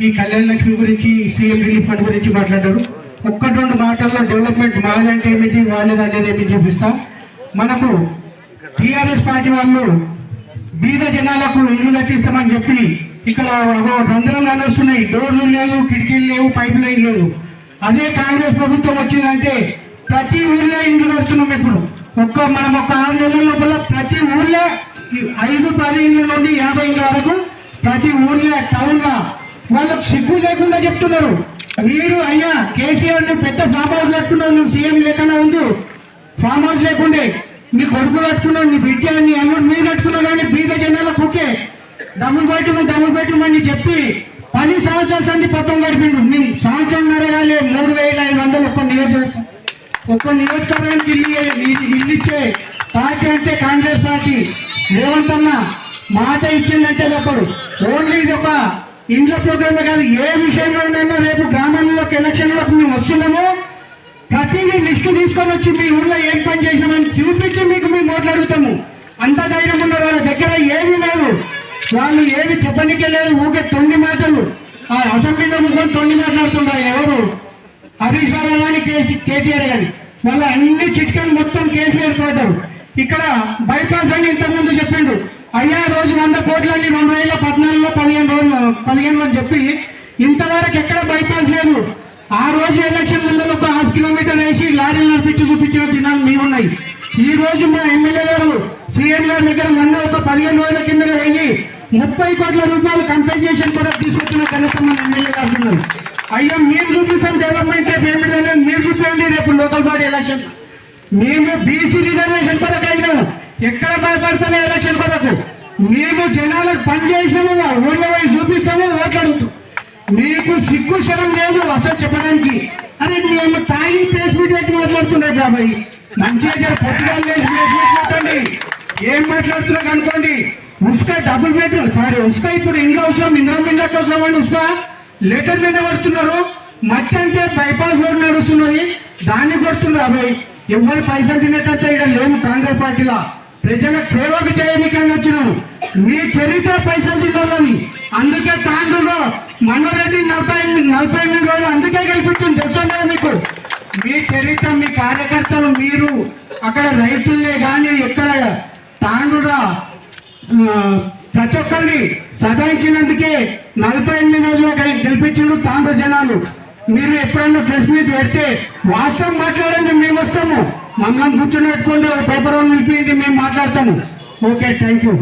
ఈ కళ్యాణ లక్ష్మి గురించి CM relief fund గురించి మాట్లాడారు. ఒక్కటి రెండు మాటల్లో డెవలప్మెంట్ మాదంటే ఏమిటి వాళ్ళది అనేది ఏమి చూపిస్తా. మనకు టీఆర్ఎస్ పార్టీ వాళ్ళు బీద జనాలకు ఇల్లు కట్టిస్తామని చెప్పి ఇక్కడ ఒక రంధ్రాలు నడుస్తున్నాయి డోర్లు లేవు కిటికీలు లేవు పైప్ లైన్ లేవు. అదే కాంగ్రెస్ ప్రభుత్వం వచ్చిందంటే ప్రతి ఊళ్ళో ఇల్లు కడుతున్నాం ఇప్పుడు. ఒక్క మనం ఒక ఆరు నెలల లోపల ప్రతి ఊళ్ళో ఐదు పది ఇళ్ళ నుండి యాభై ఇళ్ళ వరకు ప్రతి ఊళ్ళో టౌన్గా వాళ్ళకు సిగ్గు లేకుండా చెప్తున్నారు. మీరు అయ్యా కేసీఆర్ పెద్ద ఫామ్ హౌస్ కట్టుకున్నావు నువ్వు సీఎం లేకుండా ఉండు ఫామ్ హౌస్ లేకుండే నీ కొడుకు కట్టుకున్నావు నీ బిడ్డ నీ అల్లుడు మీరు కట్టుకున్నావు కానీ బీద జనాల కుకే డబుల్ బెడ్రూమ్ డబుల్ బెడ్రూమ్ అని చెప్పి పది సంవత్సరాల సంది పక్కన గడిపిండు. మేము సంవత్సరం నరగాలి మూడు వేల ఐదు వందలు ఒక్క నియోజకవర్గం ఒక్క నియోజకవర్గానికి ఇల్లు ఇల్లు- ఇల్లు ఇచ్చే పార్టీ అంటే కాంగ్రెస్ పార్టీ. రేవంత్ అన్న మాట ఇచ్చిందంటే తప్పడు ఓన్లీ ఇది ఒక ఇంట్లో ప్రోగ్రామ్ కాదు ఏ విషయంలోనైనా రేపు గ్రామాల్లోకి ఎలక్షన్లకు మేము వస్తున్నామో. ప్రతిదీ లిస్టు తీసుకొని వచ్చి మీ ఊళ్ళో ఏం పని చేసినామని చూపించి మీకు మేము మాట్లాడుతాము అంత ధైర్యం ఉన్న వాళ్ళ దగ్గర ఏమీ లేదు. వాళ్ళు ఏమి చెప్పనికే లేదు ఊకే తొండి మాటలు. ఆ అసెంబ్లీలో ముగ్గురు తొండి మాట్లాడుతున్నారు ఎవరు? హరీష్ రావు కానీ కేటీఆర్ కానీ వాళ్ళ అన్ని చిట్కాలు మొత్తం కేసీఆర్ కోటారు ఇక్కడ బైపాస్ అని ఇంతకుముందు చెప్పిండు అయ్యా రోజు వంద కోట్లని రెండు వేల పద్నాలుగులో పదిహేను రోజులు పదిహేను అని చెప్పి ఇంతవరకు ఎక్కడ బైపాస్ లేదు. ఆ రోజు ఎలక్షన్ ముందర ఒక హాఫ్ కిలోమీటర్ వేసి లారీలు నడిపించి చూపించిన దినాలు మీ ఉన్నాయి ఈ రోజు మా ఎమ్మెల్యే గారు సీఎం గారి దగ్గర మొన్న ఒక పదిహేను రోజుల కింద వెళ్ళి ముప్పై కోట్ల రూపాయలు కంపెన్సేషన్ కూడా తీసుకొచ్చిన ఘనత మన ఎమ్మెల్యే గారు ఉన్నారు. అయ్యా మీరు చూపిస్తాం డెవలప్మెంట్ పేమెంట్ అనేది మీరు చూపించండి రేపు లోకల్ బాడీ ఎలక్షన్ మేము బీసీ రిజర్వేషన్ కొరకు అయినా ఎక్కడ భయపడతామే ఎలక్షన్ కొరకు మేము జనాలకు పని చేసినాము ఊళ్ళో పోయి చూపిస్తాము? ఓట్లు అడుగుతాం. మీకు సిగ్గు శరం లేదు అసలు చెప్పడానికి. అరే మేము తాగి ప్లేస్ మీట్ పెట్టి మాట్లాడుతున్నారు బాబాయ్. మంచిగా జర పొట్టుగాలు వేసి ప్లేస్ మీట్ పెట్టండి. ఏం మాట్లాడుతున్నారు అనుకోండి ఉసుక డబుల్ బెడ్రూమ్ సారీ ఉసుక ఇప్పుడు ఇంట్లో అవసరం ఇంద్రం మిందకి అవసరం అండి ఉసుక. లెటర్ మీద పడుతున్నారు. మట్టి అంటే బైపాస్ రోడ్ నడుస్తున్నది. దాన్ని కొడుతున్నారు అబ్బాయి ఎవరు పైసలు తినేటంత ఇక్కడ లేము కాంగ్రెస్ పార్టీలో. ప్రజలకు సేవకు చేయడానికి వచ్చినాము మీ చరిత్ర పైసలు తినాలని అందుకే తాండ్రులో మనోరెడ్డి నలభై ఎనిమిది నలభై ఎనిమిది రోజులు అందుకే గెలిపించింది. తెలుసు మీకు మీ చరిత్ర మీ కార్యకర్తలు మీరు అక్కడ రైతులే కానీ ఎక్కడ తాండ్రుగా ప్రతి ఒక్కరిని సదాయించినందుకే నలభై ఎనిమిది రోజులు గెలిపించిండు తాండ్ర జనాలు. మీరు ఎప్పుడన్నా ప్రెస్ మీట్ పెడితే వాస్తవం మాట్లాడండి మేము వస్తాము. మమ్మల్ని కూర్చొని పెట్టుకోండి ఒక పేపర్ నిలిపింది మేము మాట్లాడతాము. Okay thank you